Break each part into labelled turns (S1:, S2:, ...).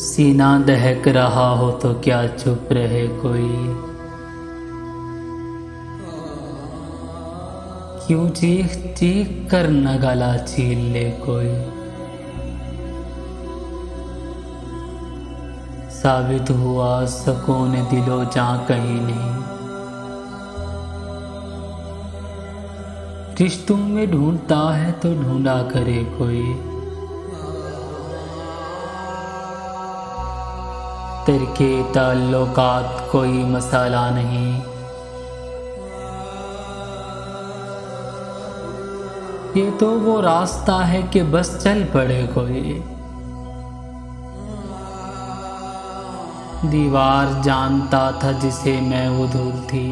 S1: सीना दहक रहा हो तो क्या चुप रहे कोई? क्यों चीख चीख कर न गला छील ले कोई? साबित हुआ सकून दिलो जा कहीं नहीं। रिश्तों में ढूंढता है तो ढूंढा करे कोई। तिरके ताल्लुकात कोई मसाला नहीं। ये तो वो रास्ता है कि बस चल पड़े कोई। दीवार जानता था जिसे मैं वो धूल थी।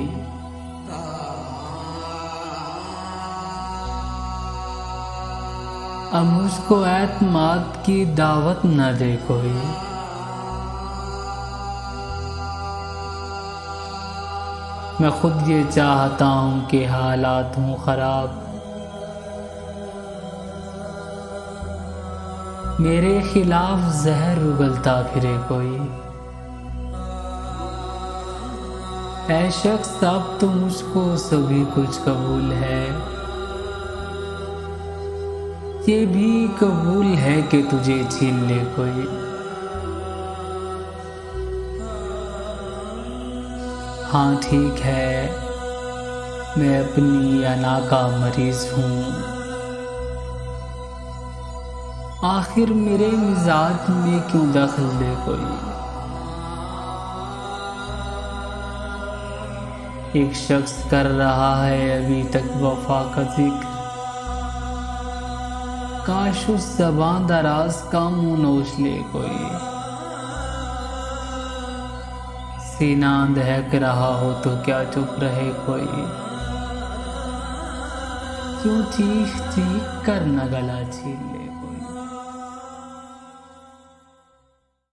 S1: अब मुझको एतमाद की दावत न दे कोई। मैं खुद ये चाहता हूँ कि हालात हूँ ख़राब। मेरे खिलाफ जहर उगलता फिरे कोई। ऐ शख्स अब तो मुझको सभी कुछ कबूल है। ये भी कबूल है कि तुझे छीन ले कोई। हाँ ठीक है। मैं अपनी अना का मरीज़ हूँ। आखिर मेरे मिजाज में क्यों दखल दे कोई? एक शख्स कर रहा है अभी तक वफा का ज़िक्र। काश उस जबान दराज का मुँह नोच ले कोई। सीना दहक रहा हो तो क्या चुप रहे कोई? क्यों चीख चीख कर न गला छीन ले